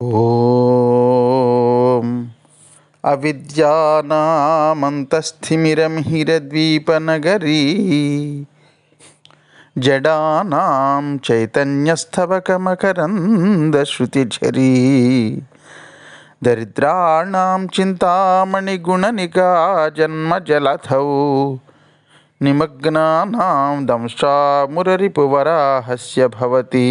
ఓం అవిద్యానామంతస్థిమిరం హిరద్వీపనగరీ జడానాం చైతన్యస్తవకమకరందశ్రుతిఝరీ దరిద్రాణం చింతామణిగుణనికా జన్మజలథౌ నిమగ్నానాం దంశామురరిపువరాహస్య భవతి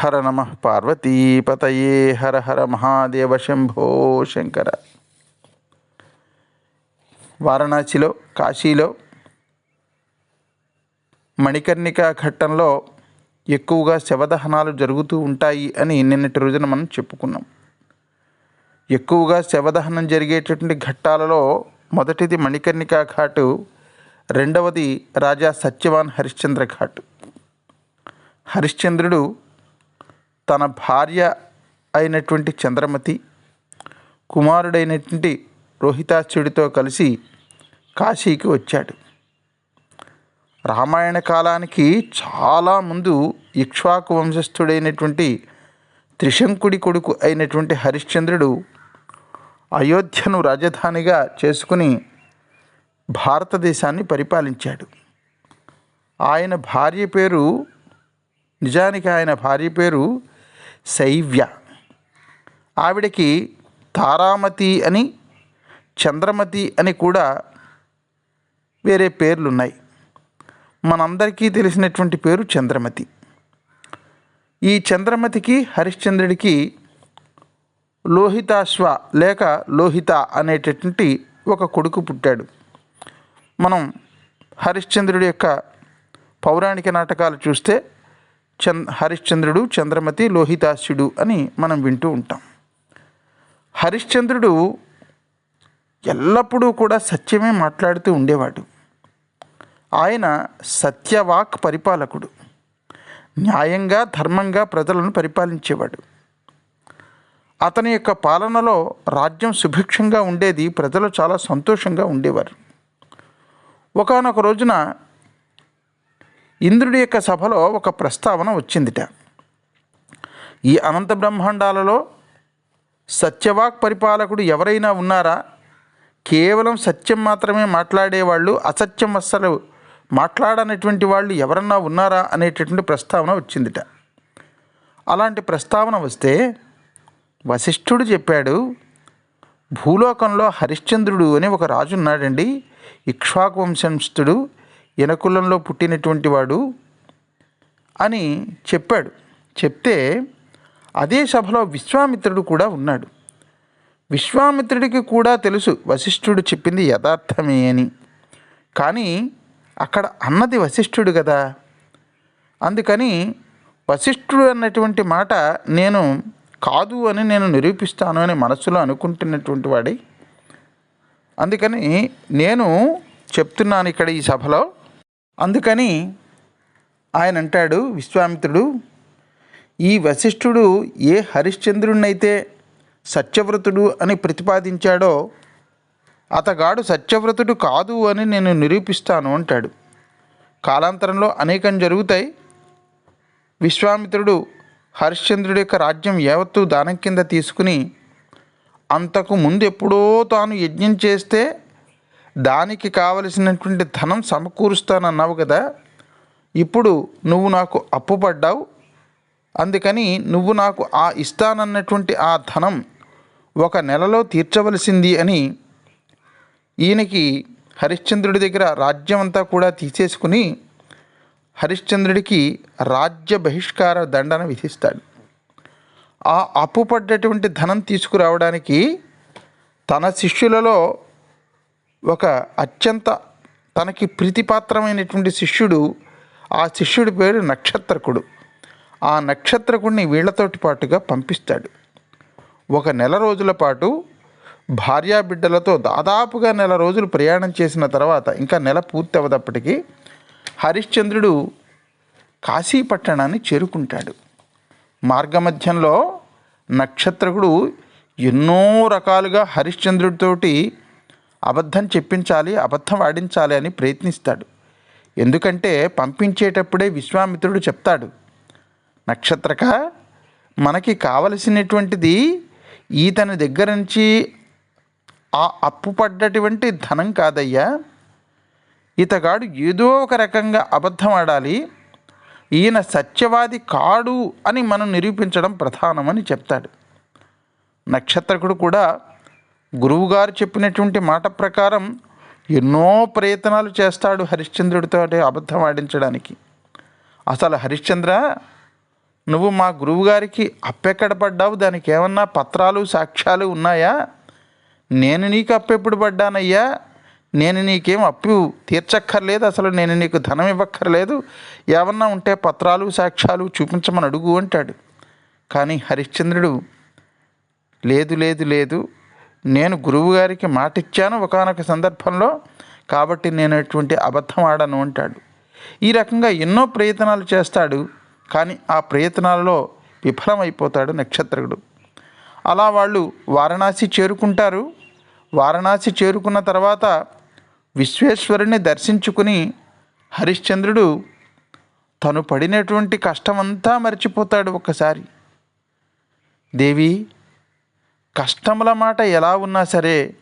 హర నమ పార్వతీపతయే. హర హర మహాదేవ శంభో శంకర. వారణాసిలో కాశీలో మణికర్ణిక ఘట్టంలో ఎక్కువగా శవదహనాలు జరుగుతూ ఉంటాయి అని నిన్నటి రోజున మనం చెప్పుకున్నాం. ఎక్కువగా శవదహనం జరిగేటటువంటి ఘట్టాలలో మొదటిది మణికర్ణిక ఘాటు రెండవది రాజా సత్యవాన్ హరిశ్చంద్ర ఘాటు. హరిశ్చంద్రుడు తన భార్య అయినటువంటి చంద్రమతి కుమారుడైనటువంటి రోహితాచుడితో కలిసి కాశీకి వచ్చాడు. రామాయణ కాలానికి చాలా ముందు ఇక్ష్వాకు వంశస్థుడైనటువంటి త్రిశంకుడి కొడుకు అయినటువంటి హరిశ్చంద్రుడు అయోధ్యను రాజధానిగా చేసుకుని భారతదేశాన్ని పరిపాలించాడు. ఆయన భార్య పేరు నిజానికి ఆయన భార్య పేరు శైవ్య. ఆవిడకి తారామతి అని చంద్రమతి అని కూడా వేరే పేర్లున్నాయి. మనందరికీ తెలిసినటువంటి పేరు చంద్రమతి. ఈ చంద్రమతికి హరిశ్చంద్రుడికి లోహితాశ్వ లేక లోహిత అనేటటువంటి ఒక కొడుకు పుట్టాడు. మనం హరిశ్చంద్రుడి యొక్క పౌరాణిక నాటకాలు చూస్తే చంద్ హరిశ్చంద్రుడు చంద్రమతి లోహితాస్యుడు అని మనం వింటూ ఉంటాం. హరిశ్చంద్రుడు ఎల్లప్పుడూ కూడా సత్యమే మాట్లాడుతూ ఉండేవాడు. ఆయన సత్యవాక్ పరిపాలకుడు. న్యాయంగా ధర్మంగా ప్రజలను పరిపాలించేవాడు. అతని యొక్క పాలనలో రాజ్యం సుభిక్షంగా ఉండేది ప్రజలు చాలా సంతోషంగా ఉండేవారు. ఒకనొక రోజున ఇంద్రుడి యొక్క సభలో ఒక ప్రస్తావన వచ్చిందిట. ఈ అనంత బ్రహ్మాండాలలో సత్యవాక్ పరిపాలకుడు ఎవరైనా ఉన్నారా? కేవలం సత్యం మాత్రమే మాట్లాడేవాళ్ళు అసత్యం అస్సలు మాట్లాడనటువంటి వాళ్ళు ఎవరన్నా ఉన్నారా అనేటటువంటి ప్రస్తావన వచ్చిందిట. అలాంటి ప్రస్తావన వస్తే వశిష్ఠుడు చెప్పాడు భూలోకంలో హరిశ్చంద్రుడు అని ఒక రాజు ఉన్నాడండి ఇక్ష్వాకు వంశంస్థుడు. ఎనకులంలో పుట్టినటువంటి వాడు అని చెప్పాడు. చెప్తే అదే సభలో విశ్వామిత్రుడు కూడా ఉన్నాడు. విశ్వామిత్రుడికి కూడా తెలుసు వశిష్ఠుడు చెప్పింది యథార్థమే అని. కానీ అక్కడ అన్నది వశిష్ఠుడు కదా. అందుకని వశిష్ఠుడు అన్నటువంటి మాట నేను కాదు అని నేను నిరూపిస్తాను అని మనసులో అనుకుంటున్నటువంటి వాడి. అందుకని నేను చెప్తున్నాను ఇక్కడ ఈ సభలో. అందుకని ఆయన అంటాడు విశ్వామిత్రుడు ఈ వశిష్ఠుడు ఏ హరిశ్చంద్రుణ్ణైతే సత్యవ్రతుడు అని ప్రతిపాదించాడో అతగాడు సత్యవ్రతుడు కాదు అని నేను నిరూపిస్తాను అంటాడు. కాలాంతరంలో అనేకం జరుగుతాయి. విశ్వామిత్రుడు హరిశ్చంద్రుడి యొక్క రాజ్యం యావత్తు దానం కింద తీసుకుని అంతకు ముందు ఎప్పుడో తాను యజ్ఞం చేస్తే దానికి కావలసినటువంటి ధనం సమకూరుస్తానన్నావు కదా ఇప్పుడు నువ్వు నాకు అప్పు పడ్డావు అందుకని నువ్వు నాకు ఆ ఇస్తానన్నటువంటి ఆ ధనం ఒక నెలలో తీర్చవలసింది అని ఈయనకి హరిశ్చంద్రుడి దగ్గర రాజ్యం అంతా కూడా తీసేసుకుని హరిశ్చంద్రుడికి రాజ్య బహిష్కార దండన విధిస్తాడు. ఆ అప్పు పడ్డటువంటి ధనం తీసుకురావడానికి తన శిష్యులలో ఒక అత్యంత తనకి ప్రీతిపాత్రమైనటువంటి శిష్యుడు ఆ శిష్యుడి పేరు నక్షత్రకుడు. ఆ నక్షత్రకుడిని వీళ్ళతోటి పాటుగా పంపిస్తాడు. ఒక నెల రోజుల పాటు భార్యాబిడ్డలతో దాదాపుగా నెల రోజులు ప్రయాణం చేసిన తర్వాత ఇంకా నెల పూర్తి అవ్వదప్పటికీ హరిశ్చంద్రుడు కాశీ పట్టణాన్ని చేరుకుంటాడు. మార్గమధ్యంలో నక్షత్రకుడు ఎన్నో రకాలుగా హరిశ్చంద్రుడితోటి అబద్ధం చెప్పించాలి అబద్ధం ఆడించాలి అని ప్రయత్నిస్తాడు. ఎందుకంటే పంపించేటప్పుడే విశ్వామిత్రుడు చెప్తాడు నక్షత్రక మనకి కావలసినటువంటిది ఈతని దగ్గర నుంచి ఆ అప్పు పడ్డటువంటి ధనం కాదయ్యా. ఇతగాడు ఏదో ఒక రకంగా అబద్ధం ఆడాలి ఈయన సత్యవాది కాడు అని మనం నిరూపించడం ప్రధానమని చెప్తాడు. నక్షత్రకుడు కూడా గురువుగారు చెప్పినటువంటి మాట ప్రకారం ఎన్నో ప్రయత్నాలు చేస్తాడు హరిశ్చంద్రుడితో అబద్ధం ఆడించడానికి. అసలు హరిశ్చంద్ర నువ్వు మా గురువుగారికి అప్పెక్కడ పడ్డావు? దానికి ఏమన్నా పత్రాలు సాక్ష్యాలు ఉన్నాయా? నేను నీకు అప్పెప్పుడు పడ్డానయ్యా. నేను నీకేం అప్పు తీర్చక్కర్లేదు. అసలు నేను నీకు ధనం ఇవ్వక్కర్లేదు. ఏమన్నా ఉంటే పత్రాలు సాక్ష్యాలు చూపించమని అడుగు అంటాడు. కానీ హరిశ్చంద్రుడు లేదు లేదు లేదు నేను గురువుగారికి మాట ఇచ్చాను ఒకనొక సందర్భంలో కాబట్టి నేను ఎటువంటి అబద్ధం ఆడను అంటాడు. ఈ రకంగా ఎన్నో ప్రయత్నాలు చేస్తాడు కానీ ఆ ప్రయత్నాలలో విఫలమైపోతాడు నక్షత్రకుడు అలా వాళ్ళు వారణాసి చేరుకుంటారు. వారణాసి చేరుకున్న తర్వాత విశ్వేశ్వరుని దర్శించుకుని హరిశ్చంద్రుడు తను పడినటువంటి కష్టమంతా మర్చిపోతాడు ఒక్కసారి. దేవి కష్టముల మాట ఎలా ఉన్నా సరే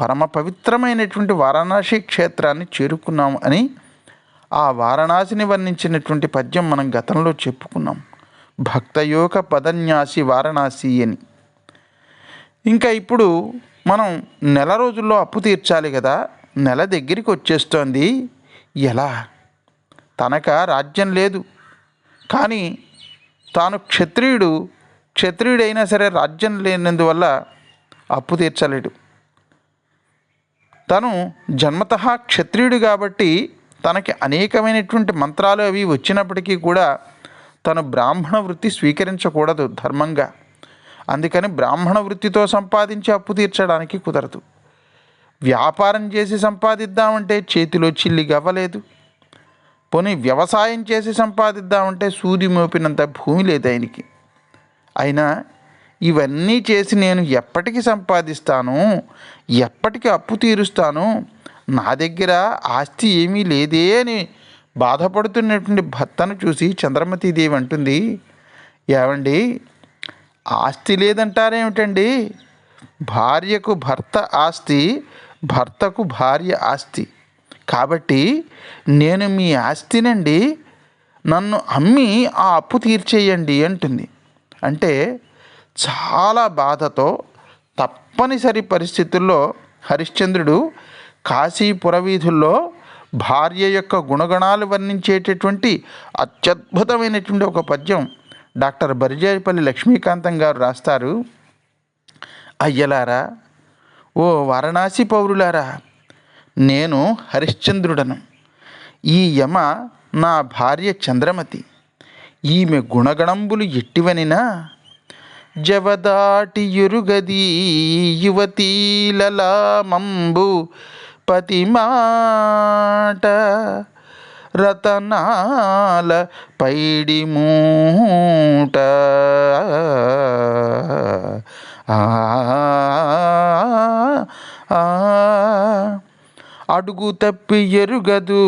పరమ పవిత్రమైనటువంటి వారణాసి క్షేత్రాన్ని చేరుకున్నాం అని ఆ వారణాసిని వర్ణించినటువంటి పద్యం మనం గతంలో చెప్పుకున్నాం. భక్తయోగ పదన్యాసి వారణాసి అని. ఇంకా ఇప్పుడు మనం నెల రోజుల్లో అప్పు తీర్చాలి కదా నెల దగ్గరికి వచ్చేస్తోంది. ఎలా? తనక రాజ్యం లేదు. కానీ తాను క్షత్రియుడు క్షత్రియుడైనా సరే రాజ్యం లేనందువల్ల అప్పు తీర్చలేడు. తను జన్మత క్షత్రియుడు కాబట్టి తనకి అనేకమైనటువంటి మంత్రాలు అవి వచ్చినప్పటికీ కూడా తను బ్రాహ్మణ వృత్తి స్వీకరించకూడదు ధర్మంగా. అందుకని బ్రాహ్మణ వృత్తితో సంపాదించి అప్పు తీర్చడానికి కుదరదు. వ్యాపారం చేసి సంపాదిద్దామంటే చేతిలో చిల్లి గవ్వలేదు. పోనీ వ్యవసాయం చేసి సంపాదిద్దామంటే సూది మోపినంత భూమి లేదు ఆయనకి. అయినా ఇవన్నీ చేసి నేను ఎప్పటికి సంపాదిస్తాను? ఎప్పటికి అప్పు తీరుస్తాను? నా దగ్గర ఆస్తి ఏమీ లేదే అని బాధపడుతున్నటువంటి భర్తను చూసి చంద్రమతీదేవి అంటుంది. ఏమండి ఆస్తి లేదంటారేమిటండి? భార్యకు భర్త ఆస్తి భర్తకు భార్య ఆస్తి. కాబట్టి నేను మీ ఆస్తినండి నన్ను అమ్మి ఆ అప్పు తీర్చేయండి అంటుంది. అంటే చాలా బాధతో తప్పనిసరి పరిస్థితుల్లో హరిశ్చంద్రుడు కాశీ పురవీధుల్లో భార్య యొక్క గుణగణాలు వర్ణించేటటువంటి అత్యద్భుతమైనటువంటి ఒక పద్యం డాక్టర్ బరిజేపల్లి లక్ష్మీకాంతం గారు రాస్తారు. అయ్యలారా ఓ వారణాసి పౌరులారా నేను హరిశ్చంద్రుడను. ఈ యమ నా భార్య చంద్రమతి. ఈమె గుణగణంబులు ఎట్టివనినా జవదాటి ఎరుగది యువతీలలామంబు పతి మాట రతనాల పైడి మూట. ఆ, ఆ, అడుగు తప్పి ఎరుగదు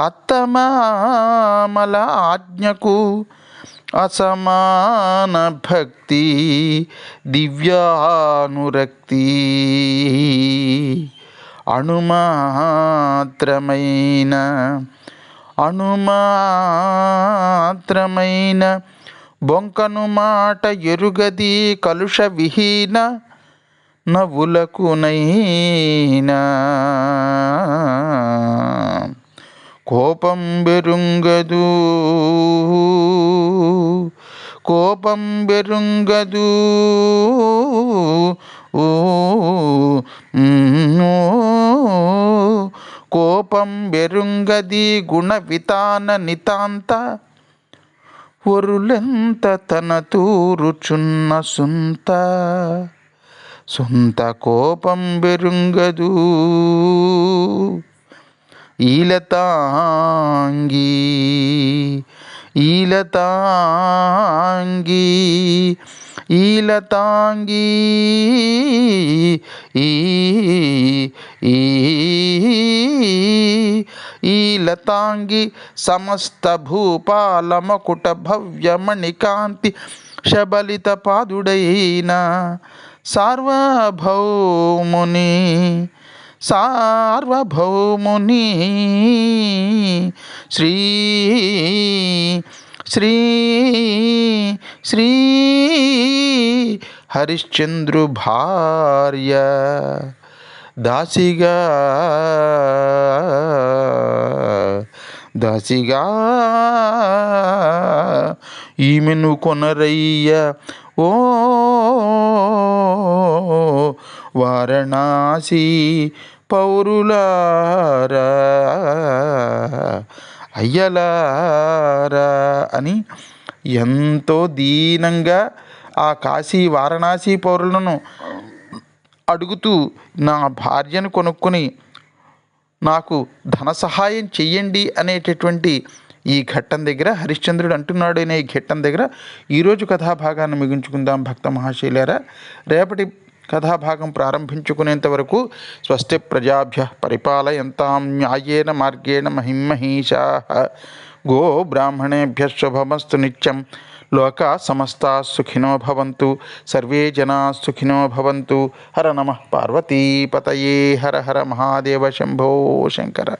అత్తమామల ఆజ్ఞకు అసమాన భక్తి దివ్యానురక్తి. అణుమాత్రమైన అణుమాత్రమైన బొంకను మాట ఎరుగది కలుష విహీన నవ్వులకునైనా కోపం బెరుంగదు. కోపం బెరుంగదు. ఓ కోపం బెరుంగది గుణ వితాన నితాంత. ఒరులెంత తన తూరుచున్న సుంత. సొంత కోపం బెరుంగదు. ఈలతాంగి ఈలతాంగి ఈలతాంగి ఈలతాంగి సమస్త భూపాల మకుట భవ్యమణికాంతి శబలిత పాదుడైన సార్వభౌముని సార్వభౌముని శ్రీ శ్రీ శ్రీ హరిశ్చంద్రు భార్య దాసిగా దాసిగా ఈమెను కొనరయ్య. ఓ వారణాసి పౌరులారా అయ్యలారా అని ఎంతో దీనంగా ఆ కాశీ వారణాసి పౌరులను అడుగుతూ నా భార్యను కొనుక్కొని నాకు ధన సహాయం చెయ్యండి అనేటటువంటి ఈ ఘట్టం దగ్గర హరిశ్చంద్రుడు అంటున్నాడు అనే ఈ ఘట్టం దగ్గర ఈరోజు కథాభాగాన్ని ముగించుకుందాం భక్త మహాశైలారా. రేపటి కథాభాగం ప్రారంభించుకునేంత వరకు స్వస్తి ప్రజాభ్య పరిపాలయంతాం న్యాయేన మార్గేణ మహిమహీషా గో బ్రాహ్మణేభ్య శుభమస్తు నిత్యం. లోకా సమస్తా సుఖినో భవంతు. సర్వే జనా సుఖినో భవంతు. హర నమ పార్వతీపతయే. హర హర మహాదేవ శంభో శంకర.